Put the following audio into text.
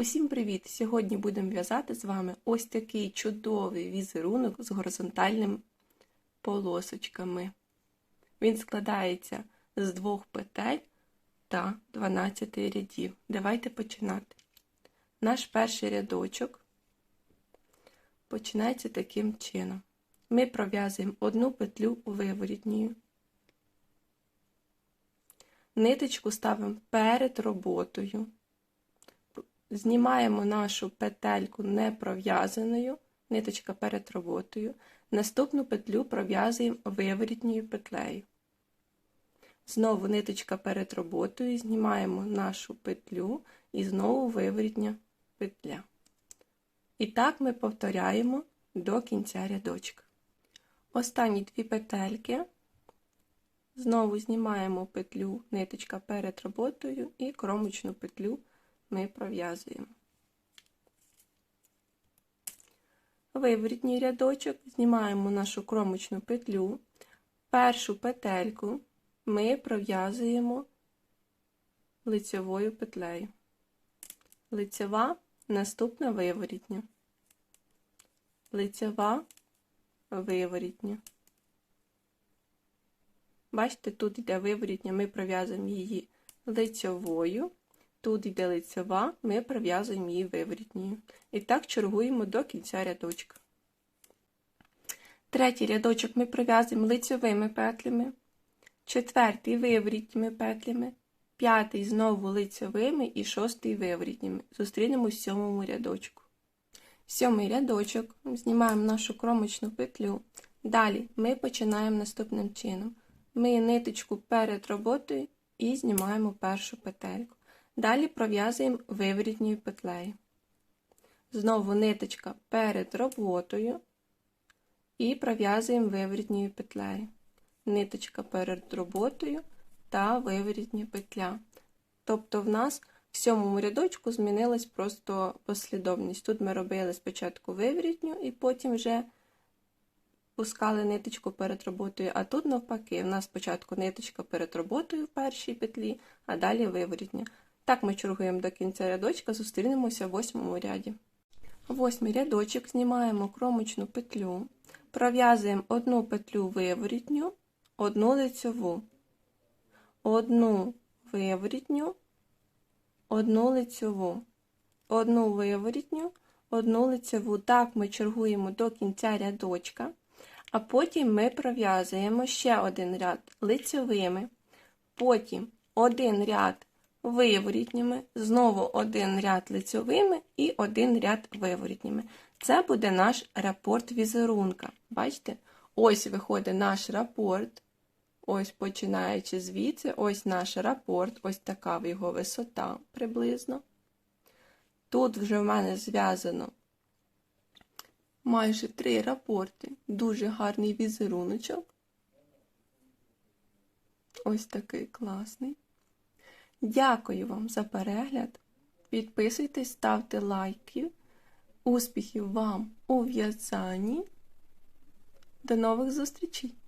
Усім привіт! Сьогодні будемо в'язати з вами ось такий чудовий візерунок з горизонтальними полосочками. Він складається з двох петель та 12 рядів. Давайте починати. Наш перший рядочок починається таким чином. Ми пров'язуємо одну петлю у. Ниточку ставимо перед роботою. Знімаємо нашу петельку не пров'язаною, ниточка перед роботою. Наступну петлю пров'язуємо виворітньою петлею. Знову ниточка перед роботою, знімаємо нашу петлю і знову виворітня петля. І так ми повторяємо до кінця рядочка. Останні дві петельки. Знову знімаємо петлю, ниточка перед роботою і кромочну петлю ми пров'язуємо. Виворітній рядочок, знімаємо нашу кромочну петлю, першу петельку ми пров'язуємо лицевою петлею. Лицева, наступна виворітня. Лицева, виворітня. Бачите, тут йде виворітня, ми пров'язуємо її лицьовою. Тут йде лицева, ми пров'язуємо її виворітньою. І так чергуємо до кінця рядочка. Третій рядочок ми пров'язуємо лицьовими петлями, четвертий виворітніми петлями, п'ятий знову лицьовими і шостий виворітніми. Зустрінемось в сьомому рядочку. Сьомий рядочок знімаємо нашу кромочну петлю. Далі ми починаємо наступним чином. Ми ниточку перед роботою і знімаємо першу петельку. Далі пров'язуємо виворітньою петлею. Знову ниточка перед роботою і пров'язуємо виворітньою петлею. Ниточка перед роботою та виворітня петля. Тобто в нас в сьомому рядочку змінилась просто послідовність. Тут ми робили спочатку виворітню і потім вже пускали ниточку перед роботою, а тут навпаки, в нас спочатку ниточка перед роботою в першій петлі, а далі виворітня. Так ми чергуємо до кінця рядочка, зустрінемося в восьмому ряді. Восьмий рядочок знімаємо кромочну петлю, пров'язуємо одну петлю виворітню, одну лицьову, одну виворітню, одну лицьову, одну виворітню, одну лицьову. Так ми чергуємо до кінця рядочка, а потім ми пров'язуємо ще один ряд лицьовими, потім один ряд виворітніми, знову один ряд лицьовими і один ряд виворітніми. Це буде наш рапорт візерунка. Бачите? Ось виходить наш рапорт. Ось починаючи звідси, ось наш рапорт, ось така його висота приблизно. Тут вже в мене зв'язано майже три рапорти, дуже гарний візеруночок. Ось такий класний. Дякую вам за перегляд. Підписуйтесь, ставте лайки. Успіхів вам у в'язанні. До нових зустрічей!